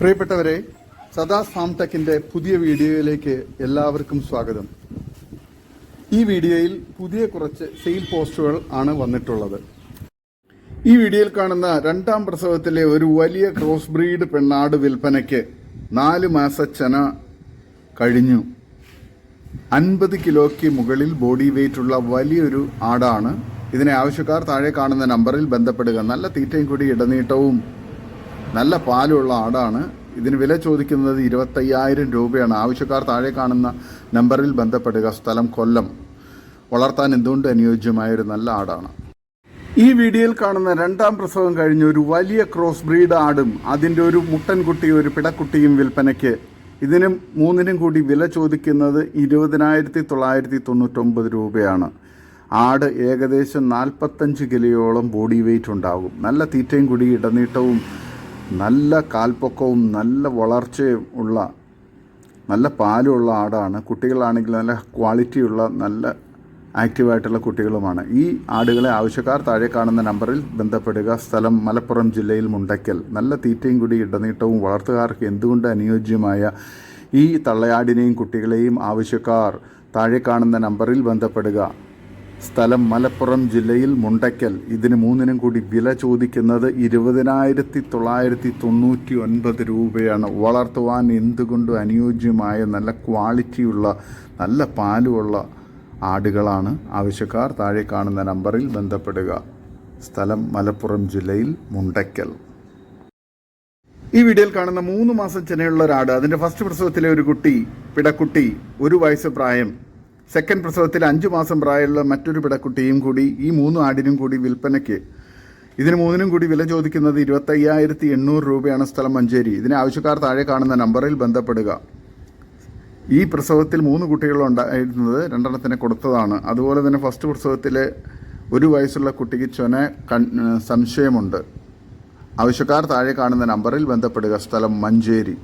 പ്രിയപ്പെട്ടവരെ സദാ ഫാം ടെക്കിന്റെ പുതിയ വീഡിയോയിലേക്ക് എല്ലാവർക്കും സ്വാഗതം. ഈ വീഡിയോയിൽ പുതിയ കുറച്ച് സെയിൽ പോസ്റ്റുകൾ ആണ് വന്നിട്ടുള്ളത്. ഈ വീഡിയോയിൽ കാണുന്ന രണ്ടാം പ്രസവത്തിലെ ഒരു വലിയ ക്രോസ് ബ്രീഡ് പെണ്ണാട് വിൽപ്പനയ്ക്ക് നാല് മാസ ചന കഴിഞ്ഞു. അൻപത് കിലോയ്ക്ക് മുകളിൽ ബോഡി വെയിറ്റ് ഉള്ള വലിയൊരു ആടാണ്. ഇതിനെ ആവശ്യക്കാർ താഴെ കാണുന്ന നമ്പറിൽ ബന്ധപ്പെടുക. നല്ല തീറ്റയും കൂടി ഇടനീട്ടവും നല്ല പാലുള്ള ആടാണ്. ഇതിന് വില ചോദിക്കുന്നത് ഇരുപത്തയ്യായിരം രൂപയാണ്. ആവശ്യക്കാർ താഴെ കാണുന്ന നമ്പറിൽ ബന്ധപ്പെടുക. സ്ഥലം കൊല്ലം. വളർത്താൻ എന്തുകൊണ്ട് അനുയോജ്യമായ ഒരു നല്ല ആടാണ്. ഈ വീഡിയോയിൽ കാണുന്ന രണ്ടാം പ്രസവം കഴിഞ്ഞ ഒരു വലിയ ക്രോസ് ബ്രീഡ് ആടും അതിന്റെ ഒരു മുട്ടൻകുട്ടി ഒരു പിടക്കുട്ടിയും വിൽപ്പനയ്ക്ക് ഇതിന് മൂന്നിനും കൂടി വില ചോദിക്കുന്നത് ഇരുപതിനായിരത്തി തൊള്ളായിരത്തി തൊണ്ണൂറ്റൊമ്പത് രൂപയാണ്. ആട് ഏകദേശം നാൽപ്പത്തഞ്ച് കിലോയോളം ബോഡി വെയിറ്റ് ഉണ്ടാകും. നല്ല തീറ്റയും കൂടി ഇടനീട്ടവും നല്ല കാൽപ്പൊക്കവും നല്ല വളർച്ചയും ഉള്ള നല്ല പാലുള്ള ആടാണ്. കുട്ടികളാണെങ്കിൽ നല്ല ക്വാളിറ്റിയുള്ള നല്ല ആക്റ്റീവായിട്ടുള്ള കുട്ടികളുമാണ്. ഈ ആടുകളെ ആവശ്യക്കാർ താഴെ കാണുന്ന നമ്പറിൽ ബന്ധപ്പെടുക. സ്ഥലം മലപ്പുറം ജില്ലയിൽ മുണ്ടയ്ക്കൽ. നല്ല തീറ്റയും കൂടി ഇടനീട്ടവും വളർത്തുകാർക്ക് എന്തുകൊണ്ട് അനുയോജ്യമായ ഈ തള്ളയാടിനെയും കുട്ടികളെയും ആവശ്യക്കാർ താഴെ കാണുന്ന നമ്പറിൽ ബന്ധപ്പെടുക? സ്ഥലം മലപ്പുറം ജില്ലയിൽ മുണ്ടയ്ക്കൽ. ഇതിന് മൂന്നിനും കൂടി വില ചോദിക്കുന്നത് ഇരുപതിനായിരത്തി തൊള്ളായിരത്തി തൊണ്ണൂറ്റി ഒൻപത് രൂപയാണ്. വളർത്തുവാൻ എന്തുകൊണ്ടും അനുയോജ്യമായ നല്ല ക്വാളിറ്റിയുള്ള നല്ല പാലുമുള്ള ആടുകളാണ്. ആവശ്യക്കാർ താഴെ കാണുന്ന നമ്പറിൽ ബന്ധപ്പെടുക. സ്ഥലം മലപ്പുറം ജില്ലയിൽ മുണ്ടയ്ക്കൽ. ഈ വീഡിയോയിൽ കാണുന്ന മൂന്ന് മാസം ചെനയുള്ള ഒരാട് അതിന്റെ ഫസ്റ്റ് പ്രസവത്തിലെ ഒരു കുട്ടി പിടക്കുട്ടി ഒരു വയസ്സ് പ്രായം. സെക്കൻഡ് പ്രസവത്തിൽ അഞ്ച് മാസം പ്രായമുള്ള മറ്റൊരു പിടക്കുട്ടിയും കൂടി ഈ മൂന്ന് ആടിനും കൂടി വിൽപ്പനയ്ക്ക്. ഇതിന് മൂന്നിനും കൂടി വില ചോദിക്കുന്നത് ഇരുപത്തയ്യായിരത്തി എണ്ണൂറ് രൂപയാണ് സ്ഥലം മഞ്ചേരി. ഇതിന് ആവശ്യക്കാർ താഴെ കാണുന്ന നമ്പറിൽ ബന്ധപ്പെടുക. ഈ പ്രസവത്തിൽ മൂന്ന് കുട്ടികളുണ്ടായിരുന്നത് രണ്ടെണ്ണത്തിനെ കൊടുത്തതാണ്. അതുപോലെ തന്നെ ഫസ്റ്റ് പ്രസവത്തിൽ ഒരു വയസ്സുള്ള കുട്ടിക്ക് ചൊന സംശയമുണ്ട്. ആവശ്യക്കാർ താഴെ കാണുന്ന നമ്പറിൽ ബന്ധപ്പെടുക. സ്ഥലം മഞ്ചേരി.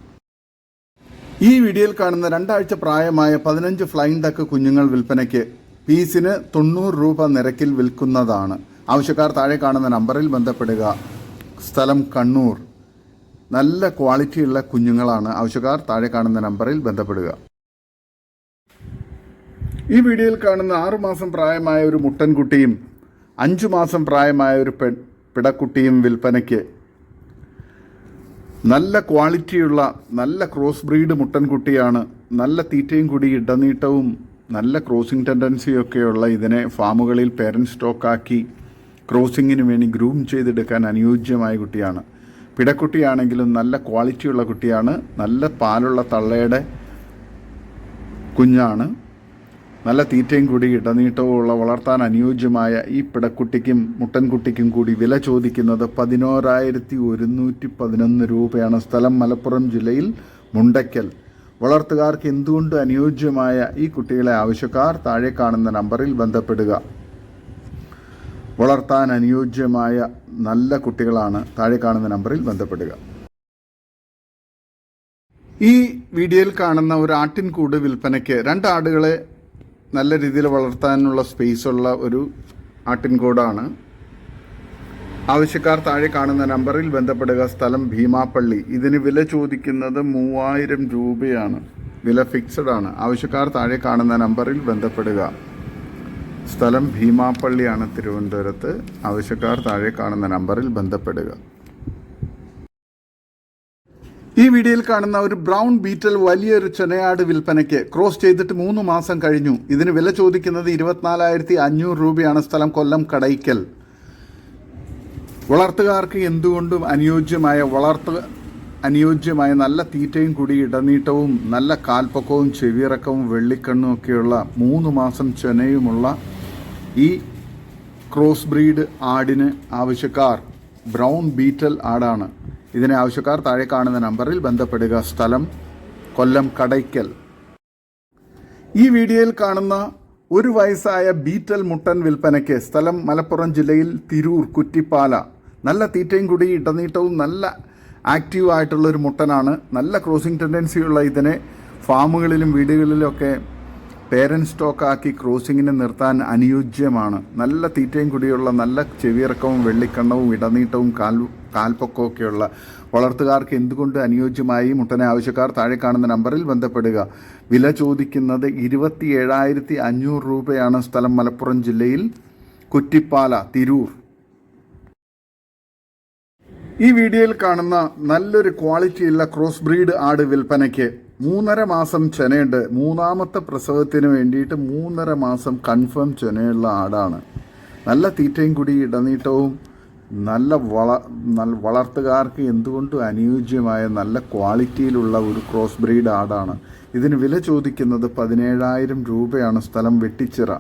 ഈ വീഡിയോയിൽ കാണുന്ന രണ്ടാഴ്ച പ്രായമായ പതിനഞ്ച് ഫ്ലൈങ് ഡക്ക് കുഞ്ഞുങ്ങൾ വിൽപ്പനയ്ക്ക് പീസിന് തൊണ്ണൂറ് രൂപ നിരക്കിൽ വിൽക്കുന്നതാണ്. ആവശ്യക്കാർ താഴെ കാണുന്ന നമ്പറിൽ ബന്ധപ്പെടുക. സ്ഥലം കണ്ണൂർ. നല്ല ക്വാളിറ്റിയുള്ള കുഞ്ഞുങ്ങളാണ്. ആവശ്യക്കാർ താഴെ കാണുന്ന നമ്പറിൽ ബന്ധപ്പെടുക. ഈ വീഡിയോയിൽ കാണുന്ന ആറു മാസം പ്രായമായ ഒരു മുട്ടൻകുട്ടിയും അഞ്ചു മാസം പ്രായമായ ഒരു പെ പിടക്കുട്ടിയും വിൽപ്പനയ്ക്ക് നല്ല ക്വാളിറ്റിയുള്ള നല്ല ക്രോസ് ബ്രീഡ് മുട്ടൻകുട്ടിയാണ് നല്ല തീറ്റയും കൂടി ഇടനീട്ടവും നല്ല ക്രോസിംഗ് ടെൻഡൻസിയൊക്കെയുള്ള ഇതിനെ ഫാമുകളിൽ പേരന്റ് സ്റ്റോക്കാക്കി ക്രോസിങ്ങിന് വേണ്ടി ഗ്രൂം ചെയ്തെടുക്കാൻ അനുയോജ്യമായ കുട്ടിയാണ്. പിടക്കുട്ടിയാണെങ്കിലും നല്ല ക്വാളിറ്റിയുള്ള കുട്ടിയാണ്. നല്ല പാലുള്ള തള്ളയുടെ കുഞ്ഞാണ്. നല്ല തീറ്റയും കൂടി ഇടനീട്ടവുമുള്ള വളർത്താൻ അനുയോജ്യമായ ഈ പിടക്കുട്ടിക്കും മുട്ടൻകുട്ടിക്കും കൂടി വില ചോദിക്കുന്നത് പതിനോരായിരത്തി ഒരുന്നൂറ്റി പതിനൊന്ന് രൂപയാണ് സ്ഥലം മലപ്പുറം ജില്ലയിൽ മുണ്ടയ്ക്കൽ. വളർത്തുകാർക്ക് എന്തുകൊണ്ട് അനുയോജ്യമായ ഈ കുട്ടികളെ ആവശ്യക്കാർ താഴെ കാണുന്ന നമ്പറിൽ ബന്ധപ്പെടുക. വളർത്താൻ അനുയോജ്യമായ നല്ല കുട്ടികളാണ് താഴെ കാണുന്ന നമ്പറിൽ ബന്ധപ്പെടുക. ഈ വീഡിയോയിൽ കാണുന്ന ഒരു ആട്ടിൻകൂട് വിൽപ്പനയ്ക്ക് രണ്ട് ആടുകളെ നല്ല രീതിയിൽ വളർത്താനുള്ള സ്പേസ് ഉള്ള ഒരു ആട്ടിൻകൂടാണ് ആവശ്യക്കാർ താഴെ കാണുന്ന നമ്പറിൽ ബന്ധപ്പെടുക. സ്ഥലം ഭീമാപ്പള്ളി. ഇതിന് വില ചോദിക്കുന്നത് മൂവായിരം രൂപയാണ്. വില ഫിക്സഡ് ആണ്. ആവശ്യക്കാർ താഴെ കാണുന്ന നമ്പറിൽ ബന്ധപ്പെടുക. സ്ഥലം ഭീമാപ്പള്ളിയാണ് തിരുവനന്തപുരത്ത്. ആവശ്യക്കാർ താഴെ കാണുന്ന നമ്പറിൽ ബന്ധപ്പെടുക. ഈ വീഡിയോയിൽ കാണുന്ന ഒരു ബ്രൗൺ ബീറ്റൽ വലിയൊരു ചെനയാട് വിൽപ്പനയ്ക്ക് ക്രോസ് ചെയ്തിട്ട് മൂന്ന് മാസം കഴിഞ്ഞു. ഇതിന് വില ചോദിക്കുന്നത് ഇരുപത്തിനാലായിരത്തി അഞ്ഞൂറ് രൂപയാണ് സ്ഥലം കൊല്ലം കടയ്ക്കൽ. വളർത്തുകാർക്ക് എന്തുകൊണ്ടും അനുയോജ്യമായ വളർത്തു അനുയോജ്യമായ നല്ല തീറ്റയും കൂടി ഇടനീട്ടവും നല്ല കാൽപ്പക്കവും ചെവിയിറക്കവും വെള്ളിക്കണ്ണും ഒക്കെയുള്ള മൂന്ന് മാസം ചെനയുമുള്ള ഈ ക്രോസ് ബ്രീഡ് ആടിന് ആവശ്യക്കാർ. ബ്രൗൺ ബീറ്റൽ ആടാണ്. ഇതിനെ ആവശ്യക്കാർ താഴെ കാണുന്ന നമ്പറിൽ ബന്ധപ്പെടുക. സ്ഥലം കൊല്ലം കടയ്ക്കൽ. ഈ വീഡിയോയിൽ കാണുന്ന ഒരു വയസ്സായ ബീറ്റൽ മുട്ടൻ വിൽപ്പനയ്ക്ക് സ്ഥലം മലപ്പുറം ജില്ലയിൽ തിരൂർ കുറ്റിപ്പാല. നല്ല തീറ്റയും കൂടി ഇടനീട്ടവും നല്ല ആക്റ്റീവ് ആയിട്ടുള്ള ഒരു മുട്ടനാണ്. നല്ല ക്രോസിംഗ് ടെൻഡൻസിയുള്ള ഇതിനെ ഫാമുകളിലും വീടുകളിലും ഒക്കെ പേരന്റ് സ്റ്റോക്കാക്കി ക്രോസിങ്ങിനെ നിർത്താൻ അനുയോജ്യമാണ്. നല്ല തീറ്റയും കുടിയുള്ള നല്ല ചെവിയിറക്കവും വെള്ളിക്കണ്ണവും ഇടനീട്ടവും കാൽ കാൽപ്പൊക്കമൊക്കെയുള്ള വളർത്തുകാർക്ക് എന്തുകൊണ്ട് അനുയോജ്യമായി? മുട്ടനെ ആവശ്യക്കാർ താഴെ കാണുന്ന നമ്പറിൽ ബന്ധപ്പെടുക. വില ചോദിക്കുന്നത് ഇരുപത്തി ഏഴായിരത്തി അഞ്ഞൂറ് രൂപയാണ് സ്ഥലം മലപ്പുറം ജില്ലയിൽ കുറ്റിപ്പാല തിരൂർ. ഈ വീഡിയോയിൽ കാണുന്ന നല്ലൊരു ക്വാളിറ്റിയുള്ള ക്രോസ് ബ്രീഡ് ആട് വിൽപ്പനയ്ക്ക് മൂന്നര മാസം ചെനയുണ്ട്. മൂന്നാമത്തെ പ്രസവത്തിന് വേണ്ടിയിട്ട് മൂന്നര മാസം കൺഫേം ചെനയുള്ള ആടാണ്. നല്ല തീറ്റയും കൂടി ഇടനീട്ടവും നല്ല വള നല്ല വളർത്തുകാർക്ക് എന്തുകൊണ്ടും അനുയോജ്യമായ നല്ല ക്വാളിറ്റിയിലുള്ള ഒരു ക്രോസ് ബ്രീഡ് ആടാണ്. ഇതിന് വില ചോദിക്കുന്നത് പതിനേഴായിരം രൂപയാണ് സ്ഥലം വെട്ടിച്ചിറ.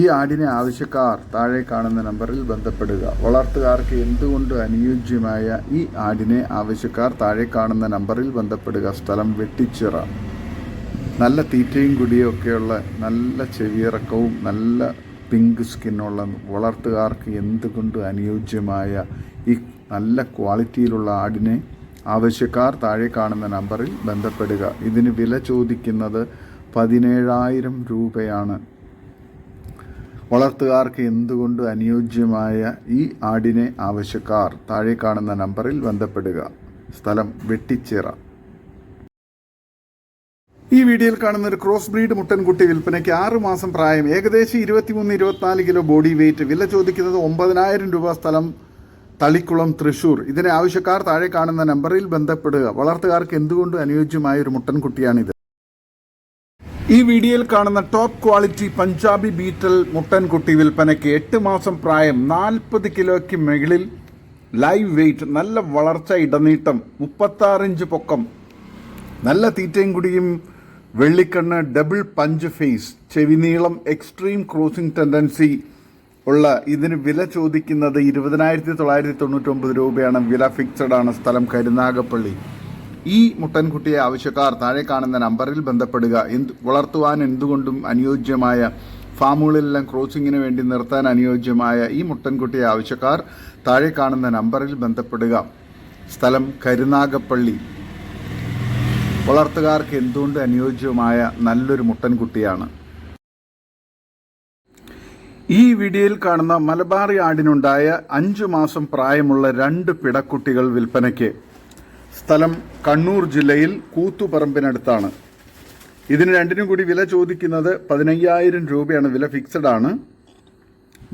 ഈ ആടിനെ ആവശ്യക്കാർ താഴെ കാണുന്ന നമ്പറിൽ ബന്ധപ്പെടുക. വളർത്തുകാർക്ക് എന്തുകൊണ്ട് അനുയോജ്യമായ ഈ ആടിനെ ആവശ്യക്കാർ താഴെ കാണുന്ന നമ്പറിൽ ബന്ധപ്പെടുക? സ്ഥലം വെട്ടിച്ചിറ. നല്ല തീറ്റയും കുടിയും ഒക്കെയുള്ള നല്ല ചെവിയിറക്കവും നല്ല പിങ്ക് സ്കിന്നുള്ള വളർത്തുകാർക്ക് എന്തുകൊണ്ട് അനുയോജ്യമായ ഈ നല്ല ക്വാളിറ്റിയിലുള്ള ആടിനെ ആവശ്യക്കാർ താഴെ കാണുന്ന നമ്പറിൽ ബന്ധപ്പെടുക? ഇതിന് വില ചോദിക്കുന്നത് പതിനേഴായിരം രൂപയാണ്. വളർത്തുകാർക്ക് എന്തുകൊണ്ട് അനുയോജ്യമായ ഈ ആടിനെ ആവശ്യക്കാർ താഴെ കാണുന്ന നമ്പറിൽ ബന്ധപ്പെടുക? സ്ഥലം വെട്ടിച്ചിറ. ഈ വീഡിയോയിൽ കാണുന്ന ഒരു ക്രോസ് ബ്രീഡ് മുട്ടൻകുട്ടി വിൽപ്പനയ്ക്ക് ആറ് മാസം പ്രായം ഏകദേശം ഇരുപത്തിമൂന്ന് ഇരുപത്തിനാല് കിലോ ബോഡി വെയിറ്റ് വില ചോദിക്കുന്നത് ഒമ്പതിനായിരം രൂപ സ്ഥലം തളിക്കുളം തൃശൂർ. ഇതിനെ ആവശ്യക്കാർ താഴെ കാണുന്ന നമ്പറിൽ ബന്ധപ്പെടുക. വളർത്തുകാർക്ക് എന്തുകൊണ്ട് അനുയോജ്യമായ ഒരു മുട്ടൻകുട്ടിയാണിത്? ഈ വീഡിയോയിൽ കാണുന്ന ടോപ്പ് ക്വാളിറ്റി പഞ്ചാബി ബീറ്റൽ മുട്ടൻകുട്ടി വിൽപ്പനയ്ക്ക് എട്ട് മാസം പ്രായം നാൽപ്പത് കിലോയ്ക്ക് മുകളിൽ ലൈവ് വെയിറ്റ് നല്ല വളർച്ച ഇടനീട്ടം മുപ്പത്താറിഞ്ച് പൊക്കം നല്ല തീറ്റയും കുടിയും വെള്ളിക്കണ്ണ് ഡബിൾ പഞ്ച് ഫേസ് ചെവിനീളം എക്സ്ട്രീം ക്രോസിംഗ് ടെൻഡൻസി ഉള്ള ഇതിന് വില ചോദിക്കുന്നത് ഇരുപതിനായിരത്തി തൊള്ളായിരത്തി തൊണ്ണൂറ്റൊമ്പത് രൂപയാണ്. വില ഫിക്സഡ് ആണ്. സ്ഥലം കരുനാഗപ്പള്ളി. ഈ മുട്ടൻകുട്ടിയെ ആവശ്യക്കാർ താഴെ കാണുന്ന നമ്പറിൽ ബന്ധപ്പെടുക. എന്ത് വളർത്തുവാൻ എന്തുകൊണ്ടും അനുയോജ്യമായ ഫാമുകളിലെല്ലാം ക്രോസിങ്ങിന് വേണ്ടി നിർത്താൻ അനുയോജ്യമായ ഈ മുട്ടൻകുട്ടിയെ ആവശ്യക്കാർ താഴെ കാണുന്ന നമ്പറിൽ ബന്ധപ്പെടുക. സ്ഥലം കരുനാഗപ്പള്ളി. വളർത്തുകാർക്ക് എന്തുകൊണ്ട് അനുയോജ്യമായ നല്ലൊരു മുട്ടൻകുട്ടിയാണ്? ഈ വീഡിയോയിൽ കാണുന്ന മലബാറി ആടിനുണ്ടായ അഞ്ചു മാസം പ്രായമുള്ള രണ്ട് പിടക്കുട്ടികൾ വിൽപ്പനയ്ക്ക് സ്ഥലം കണ്ണൂർ ജില്ലയിൽ കൂത്തുപറമ്പിനടുത്താണ്. ഇതിന് രണ്ടിനും കൂടി വില ചോദിക്കുന്നത് പതിനയ്യായിരം രൂപയാണ്. വില ഫിക്സഡ് ആണ്.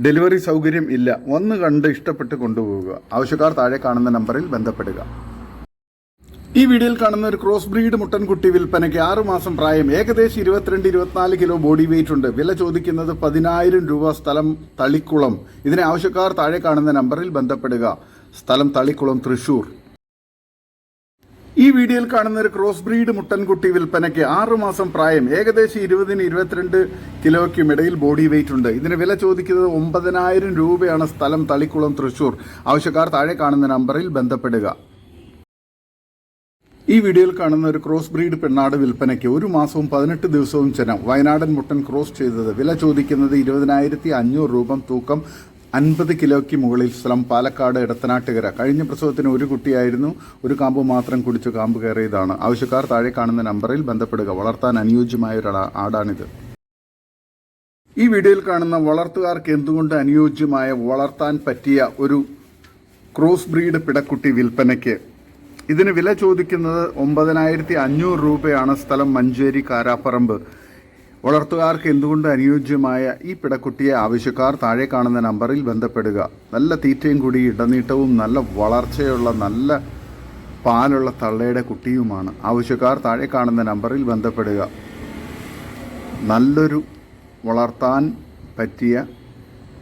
ഡെലിവറി സൗകര്യം ഇല്ല. ഒന്ന് കണ്ട് ഇഷ്ടപ്പെട്ട് കൊണ്ടുപോവുക. ആവശ്യക്കാർ താഴെ കാണുന്ന നമ്പറിൽ ബന്ധപ്പെടുക. ഈ വീഡിയോയിൽ കാണുന്ന ഒരു ക്രോസ് ബ്രീഡ് മുട്ടൻകുട്ടി വിൽപ്പനയ്ക്ക് ആറു മാസം പ്രായം. ഏകദേശം ഇരുപത്തിരണ്ട് ഇരുപത്തിനാല് കിലോ ബോഡി വെയിറ്റ് ഉണ്ട്. വില ചോദിക്കുന്നത് പതിനായിരം രൂപ സ്ഥലം തളിക്കുളം. ഇതിനെ ആവശ്യക്കാർ താഴെ കാണുന്ന നമ്പറിൽ ബന്ധപ്പെടുക. സ്ഥലം തളിക്കുളം തൃശൂർ. ഈ വീഡിയോയിൽ കാണുന്ന ഒരു ക്രോസ് ബ്രീഡ് മുട്ടൻകുട്ടി വിൽപ്പനയ്ക്ക് ആറു മാസം പ്രായം ഏകദേശം ഇരുപതിന് ഇരുപത്തിരണ്ട് കിലോയ്ക്കും ഇടയിൽ ബോഡി വെയിറ്റ് ഉണ്ട്. ഇതിന് വില ചോദിക്കുന്നത് ഒമ്പതിനായിരം രൂപയാണ്. സ്ഥലം തളിക്കുളം തൃശൂർ ആവശ്യക്കാർ താഴെ കാണുന്ന നമ്പറിൽ ബന്ധപ്പെടുക. ഈ വീഡിയോയിൽ കാണുന്ന ഒരു ക്രോസ് ബ്രീഡ് പെണ്ണാട് വിൽപ്പനയ്ക്ക് ഒരു മാസവും പതിനെട്ട് ദിവസവും ചെനം വയനാടൻ മുട്ടൻ ക്രോസ് ചെയ്തത്. വില ചോദിക്കുന്നത് ഇരുപതിനായിരത്തി അഞ്ഞൂറ് രൂപ തൂക്കം അൻപത് കിലോയ്ക്ക് മുകളിൽ സ്ഥലം പാലക്കാട് ഇടത്തനാട്ടുകര കഴിഞ്ഞ പ്രസവത്തിന് ഒരു കുട്ടിയായിരുന്നു. ഒരു കാമ്പ് മാത്രം കുടിച്ച് കാമ്പ് കയറിയതാണ്. ആവശ്യക്കാർ താഴെ കാണുന്ന നമ്പറിൽ ബന്ധപ്പെടുക. വളർത്താൻ അനുയോജ്യമായ ഒരു ആടാ- ആടാണിത്. ഈ വീഡിയോയിൽ കാണുന്ന വളർത്തുകാർക്ക് എന്തുകൊണ്ട് അനുയോജ്യമായ വളർത്താൻ പറ്റിയ ഒരു ക്രോസ് ബ്രീഡ് പിടക്കുട്ടി വിൽപ്പനയ്ക്ക്? ഇതിന് വില ചോദിക്കുന്നത് ഒമ്പതിനായിരത്തി അഞ്ഞൂറ് രൂപയാണ്. സ്ഥലം മഞ്ചേരി കാരാപ്പറമ്പ്. വളർത്തുകാർക്ക് എന്തുകൊണ്ട് അനുയോജ്യമായ ഈ പിടക്കുട്ടിയെ ആവശ്യക്കാർ താഴെ കാണുന്ന നമ്പറിൽ ബന്ധപ്പെടുക? നല്ല തീറ്റയും കൂടി ഇടനീട്ടവും നല്ല വളർച്ചയുള്ള നല്ല പാലുള്ള തള്ളയുടെ കുട്ടിയുമാണ്. ആവശ്യക്കാർ താഴെ കാണുന്ന നമ്പറിൽ ബന്ധപ്പെടുക. നല്ലൊരു വളർത്താൻ പറ്റിയ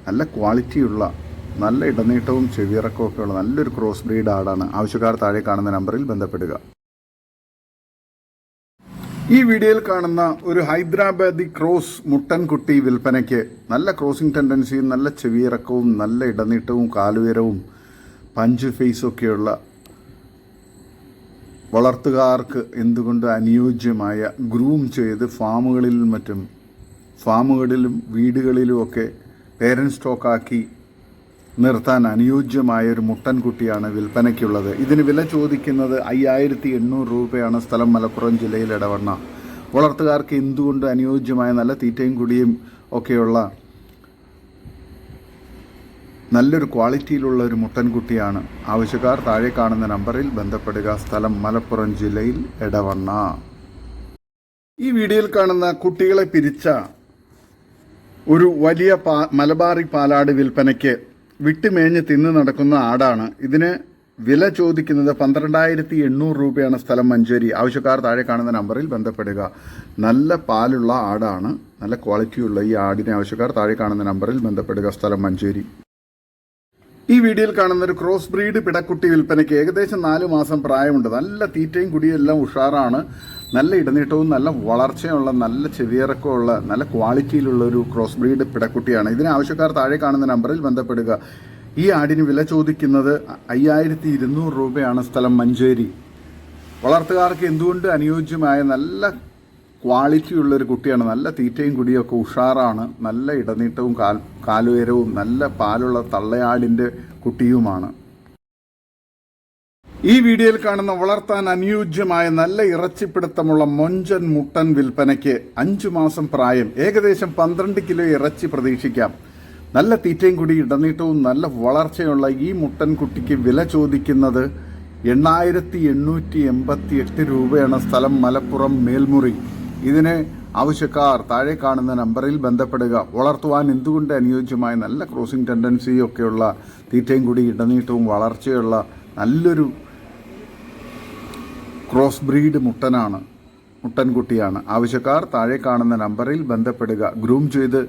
നല്ല ക്വാളിറ്റിയുള്ള നല്ല ഇടനീട്ടവും ഉള്ള നല്ലൊരു ക്രോസ് ബ്രീഡ് ആടാണ് ആവശ്യക്കാർ താഴെ കാണുന്ന നമ്പറിൽ ബന്ധപ്പെടുക. ഈ വീഡിയോയിൽ കാണുന്ന ഒരു ഹൈദരാബാദി ക്രോസ് മുട്ടൻകുട്ടി വിൽപ്പനയ്ക്ക് നല്ല ക്രോസിംഗ് ടെൻഡൻസിയും നല്ല ചെവിയിറക്കവും നല്ല ഇടനീട്ടവും കാലുയരവും പഞ്ച് ഫേസും ഒക്കെയുള്ള വളർത്തുകാർക്ക് എന്തുകൊണ്ട് അനുയോജ്യമായ ഗ്രൂം ചെയ്ത് ഫാമുകളിലും മറ്റും ഫാമുകളിലും വീടുകളിലുമൊക്കെ പേരന്റ് സ്റ്റോക്കാക്കി നിർത്താൻ അനുയോജ്യമായ ഒരു മുട്ടൻകുട്ടിയാണ് വിൽപ്പനയ്ക്കുള്ളത്. ഇതിന് വില ചോദിക്കുന്നത് അയ്യായിരത്തി എണ്ണൂറ് രൂപയാണ് സ്ഥലം മലപ്പുറം ജില്ലയിൽ ഇടവണ്ണ വളർത്തുകാർക്ക് എന്തുകൊണ്ട് അനുയോജ്യമായ നല്ല തീറ്റയും കുടിയും ഒക്കെയുള്ള നല്ലൊരു ക്വാളിറ്റിയിലുള്ള ഒരു മുട്ടൻകുട്ടിയാണ്? ആവശ്യക്കാർ താഴെ കാണുന്ന നമ്പറിൽ ബന്ധപ്പെടുക. സ്ഥലം മലപ്പുറം ജില്ലയിൽ എടവണ്ണ. ഈ വീഡിയോയിൽ കാണുന്ന കുട്ടികളെ പിരിച്ച ഒരു വലിയ പാ മലബാറി പാലാട് വിൽപ്പനയ്ക്ക് വിട്ടുമേഞ്ഞ് തിന്ന് നടക്കുന്ന ആടാണ്. ഇതിന് വില ചോദിക്കുന്നത് പന്ത്രണ്ടായിരത്തി എണ്ണൂറ് രൂപയാണ് സ്ഥലം മഞ്ചേരി. ആവശ്യക്കാർ താഴെ കാണുന്ന നമ്പറിൽ ബന്ധപ്പെടുക. നല്ല പാലുള്ള ആടാണ്. നല്ല ക്വാളിറ്റിയുള്ള ഈ ആടിനെ ആവശ്യക്കാർ താഴെ കാണുന്ന നമ്പറിൽ ബന്ധപ്പെടുക സ്ഥലം മഞ്ചേരി. ഈ വീഡിയോയിൽ കാണുന്ന ഒരു ക്രോസ് ബ്രീഡ് പിടക്കുട്ടി വിൽപ്പനയ്ക്ക് ഏകദേശം നാല് മാസം പ്രായമുണ്ട്. നല്ല തീറ്റയും കുടിയും എല്ലാം ഉഷാറാണ്. നല്ല ഇടനീട്ടവും നല്ല വളർച്ചയുള്ള നല്ല ചെവിയിറക്കമുള്ള നല്ല ക്വാളിറ്റിയിലുള്ള ഒരു ക്രോസ് ബ്രീഡ് പിടക്കുട്ടിയാണ്. ഇതിന് ആവശ്യക്കാർ താഴെ കാണുന്ന നമ്പറിൽ ബന്ധപ്പെടുക. ഈ ആടിന് വില ചോദിക്കുന്നത് അയ്യായിരത്തി ഇരുന്നൂറ് രൂപയാണ് സ്ഥലം മഞ്ചേരി. വളർത്തുകാർക്ക് എന്തുകൊണ്ട് അനുയോജ്യമായ നല്ല ക്വാളിറ്റി ഉള്ള ഒരു കുട്ടിയാണ്? നല്ല തീറ്റയും കുടിയും ഒക്കെ ഉഷാറാണ് നല്ല ഇടനീട്ടവും കാൽ കാലുയരവും നല്ല പാലുള്ള തള്ളയാടിന്റെ കുട്ടിയുമാണ്. ഈ വീഡിയോയിൽ കാണുന്ന വളർത്താൻ അനുയോജ്യമായ നല്ല ഇറച്ചിപ്പിടുത്തമുള്ള മൊഞ്ചൻ മുട്ടൻ വിൽപ്പനയ്ക്ക് അഞ്ചു മാസം പ്രായം ഏകദേശം പന്ത്രണ്ട് കിലോ ഇറച്ചി പ്രതീക്ഷിക്കാം. നല്ല തീറ്റയും കൂടി ഇടനീട്ടവും നല്ല വളർച്ചയുള്ള ഈ മുട്ടൻ കുട്ടിക്ക് വില ചോദിക്കുന്നത് എണ്ണായിരത്തി എണ്ണൂറ്റി എൺപത്തി എട്ട് രൂപയാണ് സ്ഥലം മലപ്പുറം മേൽമുറി. ഇതിന് ആവശ്യക്കാർ താഴെ കാണുന്ന നമ്പറിൽ ബന്ധപ്പെടുക. വളർത്തുവാൻ എന്തുകൊണ്ട് അനുയോജ്യമായ നല്ല ക്രോസിംഗ് ടെൻഡൻസിയൊക്കെയുള്ള തീറ്റയും കൂടി ഇടനീട്ടവും വളർച്ചയുള്ള നല്ലൊരു ക്രോസ് ബ്രീഡ് മുട്ടനാണ് മുട്ടൻകുട്ടിയാണ്. ആവശ്യക്കാർ താഴെ കാണുന്ന നമ്പറിൽ ബന്ധപ്പെടുക. ഗ്രൂം ചെയ്ത്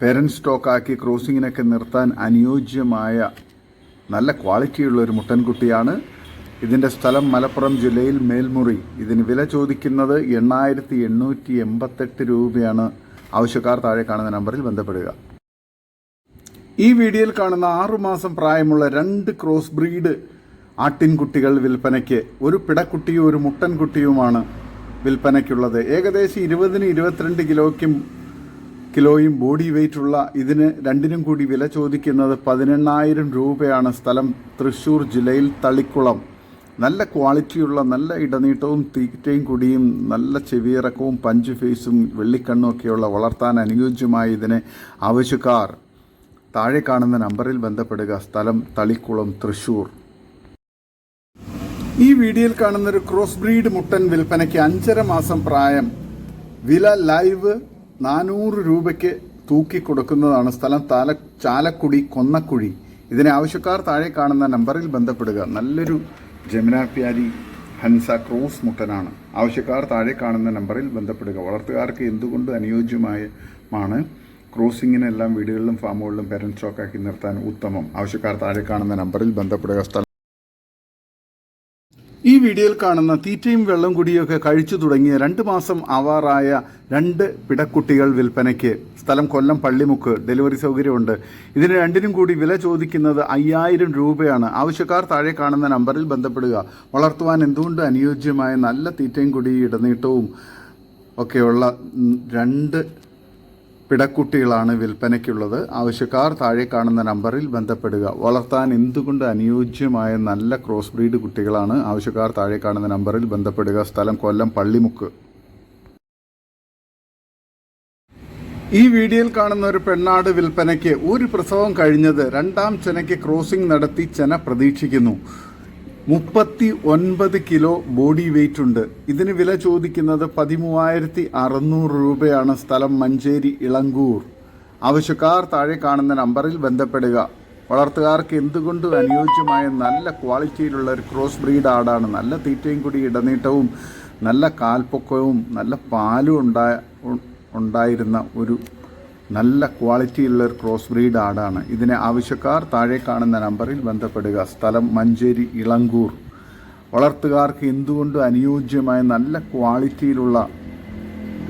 പേരന്റ് സ്റ്റോക്കാക്കി ക്രോസിങ്ങിനൊക്കെ നിർത്താൻ അനുയോജ്യമായ നല്ല ക്വാളിറ്റിയുള്ള ഒരു മുട്ടൻകുട്ടിയാണ്. ഇതിന്റെ സ്ഥലം മലപ്പുറം ജില്ലയിൽ മേൽമുറി. ഇതിന് വില ചോദിക്കുന്നത് എണ്ണായിരത്തി എണ്ണൂറ്റി എൺപത്തെട്ട് രൂപയാണ്. ആവശ്യക്കാർ താഴെ കാണുന്ന നമ്പറിൽ ബന്ധപ്പെടുക. ഈ വീഡിയോയിൽ കാണുന്ന ആറുമാസം പ്രായമുള്ള രണ്ട് ക്രോസ് ബ്രീഡ് ആട്ടിൻകുട്ടികൾ വിൽപ്പനയ്ക്ക് ഒരു പിടക്കുട്ടിയും ഒരു മുട്ടൻകുട്ടിയുമാണ് വിൽപ്പനയ്ക്കുള്ളത്. ഏകദേശം ഇരുപതിന് ഇരുപത്തിരണ്ട് കിലോയ്ക്കും കിലോയും ബോഡി വെയിറ്റ് ഉള്ള ഇതിന് രണ്ടിനും കൂടി വില ചോദിക്കുന്നത് പതിനെണ്ണായിരം രൂപയാണ് സ്ഥലം തൃശ്ശൂർ ജില്ലയിൽ തളിക്കുളം. നല്ല ക്വാളിറ്റിയുള്ള നല്ല ഇടനീട്ടവും തീറ്റയും കുടിയും നല്ല ചെവിയിറക്കവും പഞ്ച് ഫേസും വെള്ളിക്കണ്ണും ഒക്കെയുള്ള വളർത്താൻ അനുയോജ്യമായ ഇതിനെ ആവശ്യക്കാർ. താഴെ കാണുന്ന നമ്പറിൽ ബന്ധപ്പെടുക. സ്ഥലം തളിക്കുളം തൃശ്ശൂർ. ഈ വീഡിയോയിൽ കാണുന്ന ഒരു ക്രോസ് ബ്രീഡ് മുട്ടൻ വിൽപ്പനയ്ക്ക് അഞ്ചര മാസം പ്രായം. വില ലൈവ് നാനൂറ് രൂപയ്ക്ക് തൂക്കി കൊടുക്കുന്നതാണ് സ്ഥലം താല ചാലക്കുടി കൊന്നക്കുഴി. ഇതിനെ ആവശ്യക്കാർ താഴെ കാണുന്ന നമ്പറിൽ ബന്ധപ്പെടുക. നല്ലൊരു ജമുനാപ്യാരി ഹൻസ ക്രോസ് മുട്ടനാണ്. ആവശ്യക്കാർ താഴെ കാണുന്ന നമ്പറിൽ ബന്ധപ്പെടുക. വളർത്തുകാർക്ക് എന്തുകൊണ്ട് അനുയോജ്യമായമാണ് ക്രോസിങ്ങിനെല്ലാം വീടുകളിലും ഫാമുകളിലും പേരന്റ് സ്റ്റോക്കാക്കി നിർത്താൻ ഉത്തമം. ആവശ്യക്കാർ താഴെ കാണുന്ന നമ്പറിൽ ബന്ധപ്പെടുക. സ്ഥലം ഈ വീഡിയോയിൽ കാണുന്ന തീറ്റയും വെള്ളം കുടിയൊക്കെ കഴിച്ചു തുടങ്ങിയ രണ്ട് മാസം ആവാറായ രണ്ട് പിടക്കുട്ടികൾ വിൽപ്പനയ്ക്ക് സ്ഥലം കൊല്ലം പള്ളിമുക്ക് ഡെലിവറി സൗകര്യമുണ്ട്. ഇതിന് രണ്ടിനും കൂടി വില ചോദിക്കുന്നത് അയ്യായിരം രൂപയാണ്. ആവശ്യക്കാർ താഴെ കാണുന്ന നമ്പറിൽ ബന്ധപ്പെടുക. വളർത്തുവാൻ എന്തുകൊണ്ട് അനുയോജ്യമായ നല്ല തീറ്റയും കുടി ഇടനീട്ടവും ഒക്കെയുള്ള രണ്ട് പിടക്കുട്ടികളാണ് വിൽപ്പനയ്ക്കുള്ളത്. ആവശ്യക്കാർ താഴെ കാണുന്ന നമ്പറിൽ ബന്ധപ്പെടുക. വളർത്താൻ എന്തുകൊണ്ട് അനുയോജ്യമായ നല്ല ക്രോസ് ബ്രീഡ് കുട്ടികളാണ്? ആവശ്യക്കാർ താഴെ കാണുന്ന നമ്പറിൽ ബന്ധപ്പെടുക. സ്ഥലം കൊല്ലം പള്ളിമുക്ക്. ഈ വീഡിയോയിൽ കാണുന്ന ഒരു പെണ്ണാട് വിൽപ്പനയ്ക്ക് ഒരു പ്രസവം കഴിഞ്ഞത് രണ്ടാം ചെനയ്ക്ക് ക്രോസിംഗ് നടത്തി ചെന പ്രതീക്ഷിക്കുന്നു. മുപ്പത്തി ഒൻപത് കിലോ ബോഡി വെയിറ്റ് ഉണ്ട്. ഇതിന് വില ചോദിക്കുന്നത് പതിമൂവായിരത്തി അറുന്നൂറ് രൂപയാണ് സ്ഥലം മഞ്ചേരി ഇളങ്കൂർ. ആവശ്യക്കാർ താഴെ കാണുന്ന നമ്പറിൽ ബന്ധപ്പെടുക. വളർത്തുകാർക്ക് എന്തുകൊണ്ടും അനുയോജ്യമായ നല്ല ക്വാളിറ്റിയിലുള്ള ഒരു ക്രോസ് ബ്രീഡ് ആടാണ്? നല്ല തീറ്റയും കൂടി ഇടനീട്ടവും നല്ല കാൽപ്പൊക്കവും നല്ല പാലും ഉണ്ടായ ഉണ്ടായിരുന്ന ഒരു നല്ല ക്വാളിറ്റിയുള്ള ഒരു ക്രോസ് ബ്രീഡ് ആടാണ്. ഇതിനെ ആവശ്യക്കാർ താഴെ കാണുന്ന നമ്പറിൽ ബന്ധപ്പെടുക. സ്ഥലം മഞ്ചേരി ഇളങ്കൂർ. വളർത്തുകാർക്ക് എന്തുകൊണ്ട് അനുയോജ്യമായ നല്ല ക്വാളിറ്റിയിലുള്ള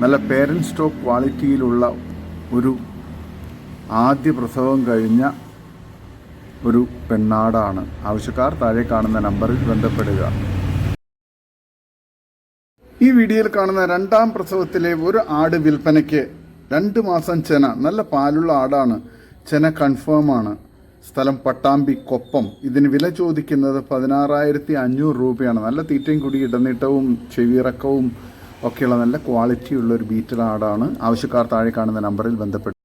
നല്ല പേരന്റ് സ്റ്റോക്ക് ക്വാളിറ്റിയിലുള്ള ഒരു ആദ്യ പ്രസവം കഴിഞ്ഞ ഒരു പെണ്ണാടാണ്. ആവശ്യക്കാർ താഴെ കാണുന്ന നമ്പറിൽ ബന്ധപ്പെടുക. ഈ വീഡിയോയിൽ കാണുന്ന രണ്ടാം പ്രസവത്തിലെ ഒരു ആട് വിൽപ്പനയ്ക്ക് രണ്ട് മാസം ചെന നല്ല പാലുള്ള ആടാണ്. ചെന കൺഫേം ആണ്. സ്ഥലം പട്ടാമ്പി കൊപ്പം. ഇതിന് വില ചോദിക്കുന്നത് പതിനാറായിരത്തി അഞ്ഞൂറ് രൂപയാണ്. നല്ല തീറ്റയും കൂടി ഇടനീട്ടവും ചെവിയിറക്കവും ഒക്കെയുള്ള നല്ല ക്വാളിറ്റിയുള്ള ഒരു ബീറ്റൽ ആടാണ്. ആവശ്യക്കാർ താഴെ കാണുന്ന നമ്പറിൽ ബന്ധപ്പെട്ടു.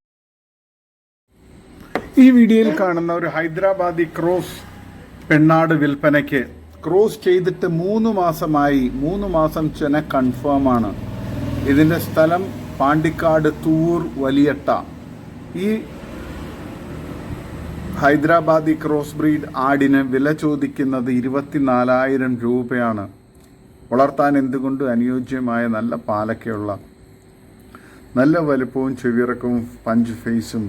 ഈ വീഡിയോയിൽ കാണുന്ന ഒരു ഹൈദരാബാദി ക്രോസ് പെണ്ണാട് വിൽപ്പനയ്ക്ക് ക്രോസ് ചെയ്തിട്ട് മൂന്ന് മാസമായി. മൂന്ന് മാസം ചെന കൺഫേം ആണ്. ഇതിന്റെ സ്ഥലം പാണ്ടിക്കാട് തൂർ വലിയട്ട. ഈ ഹൈദരാബാദി ക്രോസ് ബ്രീഡ് ആടിന് വില ചോദിക്കുന്നത് ഇരുപത്തിനാലായിരം രൂപയാണ്. വളർത്താൻ എന്തുകൊണ്ട് അനുയോജ്യമായ നല്ല പാലക്കയുള്ള നല്ല വലുപ്പവും ചെവിയിറക്കവും പഞ്ച് ഫേസും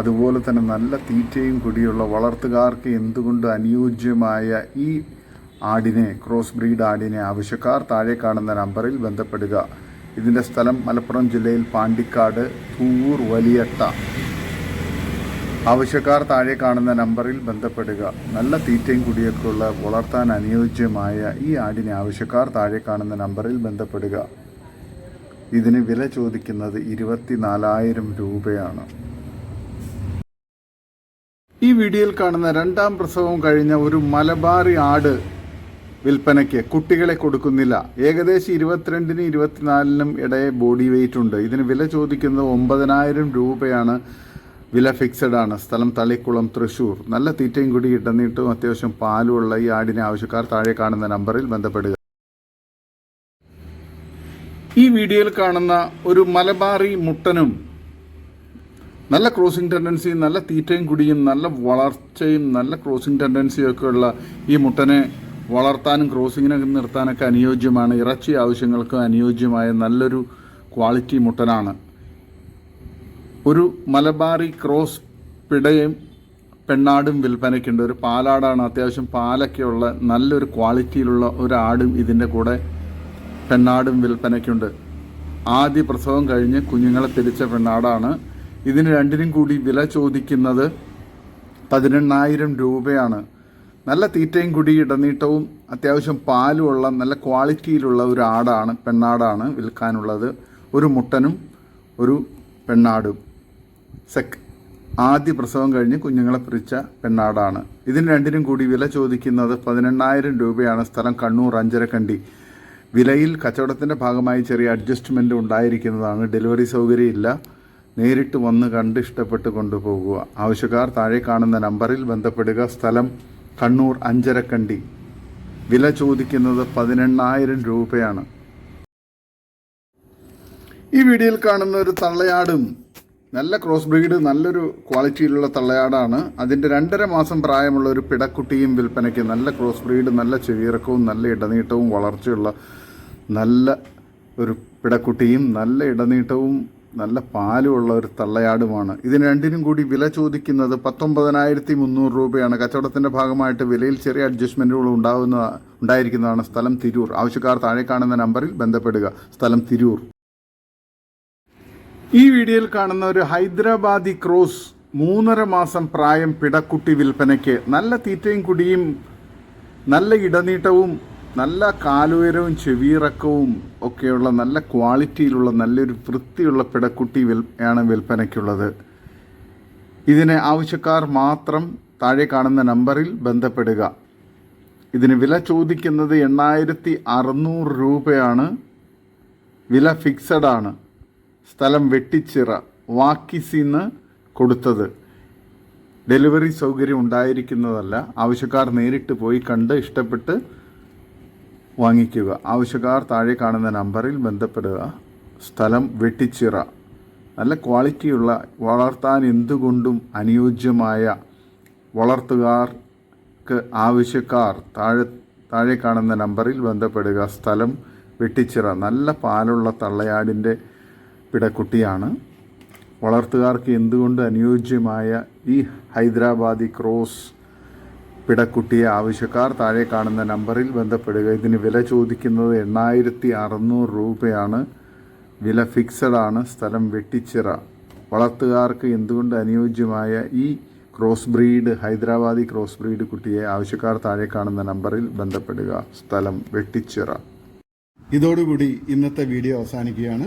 അതുപോലെ തന്നെ നല്ല തീറ്റയും കൂടിയുള്ള വളർത്തുകാർക്ക് എന്തുകൊണ്ട് അനുയോജ്യമായ ഈ ആടിനെ ക്രോസ് ബ്രീഡ് ആടിനെ ആവശ്യക്കാർ താഴെ കാണുന്ന നമ്പറിൽ ബന്ധപ്പെടുക. ഇതിന്റെ സ്ഥലം മലപ്പുറം ജില്ലയിൽ പാണ്ടിക്കാട് തൂവൂർ വലിയട്ട. ആവശ്യക്കാർ താഴെ കാണുന്ന നമ്പറിൽ ബന്ധപ്പെടുക. നല്ല തീറ്റയും കുടിയൊക്കെ ഉള്ള വളർത്താൻ അനുയോജ്യമായ ഈ ആടിനെ ആവശ്യക്കാർ താഴെ കാണുന്ന നമ്പറിൽ ബന്ധപ്പെടുക. ഇതിന് വില ചോദിക്കുന്നത് ഇരുപത്തിനാലായിരം രൂപയാണ്. ഈ വീഡിയോയിൽ കാണുന്ന രണ്ടാം പ്രസവം കഴിഞ്ഞ ഒരു മലബാറി ആട് വിൽപ്പനയ്ക്ക് കുട്ടികളെ കൊടുക്കുന്നില്ല. ഏകദേശം ഇരുപത്തിരണ്ടിനും ഇരുപത്തിനാലിനും ഇടയെ ബോഡി വെയിറ്റ് ഉണ്ട്. ഇതിന് വില ചോദിക്കുന്നത് ഒമ്പതിനായിരം രൂപയാണ്. വില ഫിക്സഡ് ആണ്. സ്ഥലം തളിക്കുളം തൃശ്ശൂർ നല്ല തീറ്റയും കൂടി ഇടന്നിട്ടും അത്യാവശ്യം പാലുമുള്ള ഈ ആടിനെ ആവശ്യക്കാർ താഴെ കാണുന്ന നമ്പറിൽ ബന്ധപ്പെടുക. ഈ വീഡിയോയിൽ കാണുന്ന ഒരു മലബാറി മുട്ടനും നല്ല ക്രോസിംഗ് ടെൻഡൻസി നല്ല തീറ്റയും കുടിയും നല്ല വളർച്ചയും നല്ല ക്രോസിംഗ് ടെൻഡൻസിയും ഒക്കെ ഉള്ള ഈ മുട്ടനെ വളർത്താനും ക്രോസിങ്ങിനൊക്കെ നിർത്താനൊക്കെ അനുയോജ്യമാണ്. ഇറച്ചി ആവശ്യങ്ങൾക്കും അനുയോജ്യമായ നല്ലൊരു ക്വാളിറ്റി മുട്ടനാണ്. ഒരു മലബാറി ക്രോസ് പിടയും പെണ്ണാടും വിൽപ്പനയ്ക്കുണ്ട്. ഒരു പാലാടാണ്. അത്യാവശ്യം പാലൊക്കെയുള്ള നല്ലൊരു ക്വാളിറ്റിയിലുള്ള ഒരു ആടും ഇതിന്റെ കൂടെ പെണ്ണാടും വിൽപ്പനയ്ക്കുണ്ട്. ആദ്യ പ്രസവം കഴിഞ്ഞ് കുഞ്ഞുങ്ങളെ തിരിച്ച പെണ്ണാടാണ്. ഇതിന് രണ്ടിനും കൂടി വില ചോദിക്കുന്നത് പതിനെണ്ണായിരം രൂപയാണ്. നല്ല തീറ്റയും കുടി ഇടനീട്ടവും അത്യാവശ്യം പാലുമുള്ള നല്ല ക്വാളിറ്റിയിലുള്ള ഒരു ആടാണ് പെണ്ണാടാണ് വിൽക്കാനുള്ളത്. ഒരു മുട്ടനും ഒരു പെണ്ണാടും. സെക്. ആദ്യ പ്രസവം കഴിഞ്ഞ് കുഞ്ഞുങ്ങളെ പിരിച്ച പെണ്ണാടാണ്. ഇതിന് രണ്ടിനും കൂടി വില ചോദിക്കുന്നത് പതിനെണ്ണായിരം രൂപയാണ്. സ്ഥലം കണ്ണൂർ അഞ്ചരക്കണ്ടി. വിലയിൽ കച്ചവടത്തിന്റെ ഭാഗമായി ചെറിയ അഡ്ജസ്റ്റ്മെന്റ് ഉണ്ടായിരിക്കുന്നതാണ്. ഡെലിവറി സൗകര്യമില്ല. നേരിട്ട് വന്ന് കണ്ട് ഇഷ്ടപ്പെട്ട് കൊണ്ടുപോകുക. ആവശ്യക്കാർ താഴെ കാണുന്ന നമ്പറിൽ ബന്ധപ്പെടുക. സ്ഥലം കണ്ണൂർ അഞ്ചരക്കണ്ടി. വില ചോദിക്കുന്നത് പതിനെണ്ണായിരം രൂപയാണ്. ഈ വീഡിയോയിൽ കാണുന്ന ഒരു തള്ളയാടും നല്ല ക്രോസ് ബ്രീഡ് നല്ലൊരു ക്വാളിറ്റിയിലുള്ള തള്ളയാടാണ്. അതിന്റെ രണ്ടര മാസം പ്രായമുള്ള ഒരു പിടക്കുട്ടിയും വിൽപ്പനയ്ക്ക് നല്ല ക്രോസ് ബ്രീഡ് നല്ല ചെവിയിറക്കവും നല്ല ഇടനീട്ടവും വളർച്ചയുള്ള നല്ല ഒരു പിടക്കുട്ടിയും നല്ല ഇടനീട്ടവും നല്ല പാലുമുള്ള ഒരു തള്ളയാടുമാണ്. ഇതിന് രണ്ടിനും കൂടി വില ചോദിക്കുന്നത് പത്തൊമ്പതിനായിരത്തി മുന്നൂറ് രൂപയാണ്. കച്ചവടത്തിന്റെ ഭാഗമായിട്ട് വിലയിൽ ചെറിയ അഡ്ജസ്റ്റ്മെന്റുകൾ ഉണ്ടാവുന്ന ഉണ്ടായിരിക്കുന്നതാണ് സ്ഥലം തിരൂർ. ആവശ്യക്കാർ താഴെ കാണുന്ന നമ്പറിൽ ബന്ധപ്പെടുക. സ്ഥലം തിരൂർ. ഈ വീഡിയോയിൽ കാണുന്ന ഒരു ഹൈദരാബാദി ക്രോസ് മൂന്നര മാസം പ്രായം പിടക്കുട്ടി വിൽപ്പനയ്ക്ക് നല്ല തീറ്റയും കുടിയും നല്ല ഇടനീട്ടവും നല്ല കാലുയരവും ചെവിയിറക്കവും ഒക്കെയുള്ള നല്ല ക്വാളിറ്റിയിലുള്ള നല്ലൊരു വൃത്തിയുള്ള പിടക്കുട്ടി വിൽ ആണ് വിൽപ്പനയ്ക്കുള്ളത്. ഇതിന് ആവശ്യക്കാർ മാത്രം താഴെ കാണുന്ന നമ്പറിൽ ബന്ധപ്പെടുക. ഇതിന് വില ചോദിക്കുന്നത് എണ്ണായിരത്തി അറുന്നൂറ് രൂപയാണ്. വില ഫിക്സഡ് ആണ്. സ്ഥലം വെട്ടിച്ചിറ വാക്കിസിന്ന് കൊടുത്തത്. ഡെലിവറി സൗകര്യം ഉണ്ടായിരിക്കുന്നതല്ല. ആവശ്യക്കാർ നേരിട്ട് പോയി കണ്ട് ഇഷ്ടപ്പെട്ട് വാങ്ങിക്കുക. ആവശ്യക്കാർ താഴെ കാണുന്ന നമ്പറിൽ ബന്ധപ്പെടുക. സ്ഥലം വെട്ടിച്ചിറ. നല്ല ക്വാളിറ്റിയുള്ള വളർത്താൻ എന്തുകൊണ്ടും അനുയോജ്യമായ വളർത്തുകാർക്ക് ആവശ്യക്കാർ താഴെ താഴെ കാണുന്ന നമ്പറിൽ ബന്ധപ്പെടുക. സ്ഥലം വെട്ടിച്ചിറ. നല്ല പാലുള്ള തള്ളയാടിന്റെ പിടക്കുട്ടിയാണ്. വളർത്തുകാർക്ക് എന്തുകൊണ്ട് അനുയോജ്യമായ ഈ ഹൈദരാബാദി ക്രോസ് പിടക്കുട്ടിയെ ആവശ്യക്കാർ താഴെ കാണുന്ന നമ്പറിൽ ബന്ധപ്പെടുക. ഇതിന് വില ചോദിക്കുന്നത് എണ്ണായിരത്തി അറുന്നൂറ് രൂപയാണ്. വില ഫിക്സഡ് ആണ്. സ്ഥലം വെട്ടിച്ചിറ. വളർത്തുകാർക്ക് എന്തുകൊണ്ട് അനുയോജ്യമായ ഈ cross breed Hyderabadi cross breed കുട്ടിയെ ആവശ്യക്കാർ താഴെ കാണുന്ന നമ്പറിൽ ബന്ധപ്പെടുക. സ്ഥലം വെട്ടിച്ചിറ. ഇതോടുകൂടി ഇന്നത്തെ വീഡിയോ അവസാനിക്കുകയാണ്.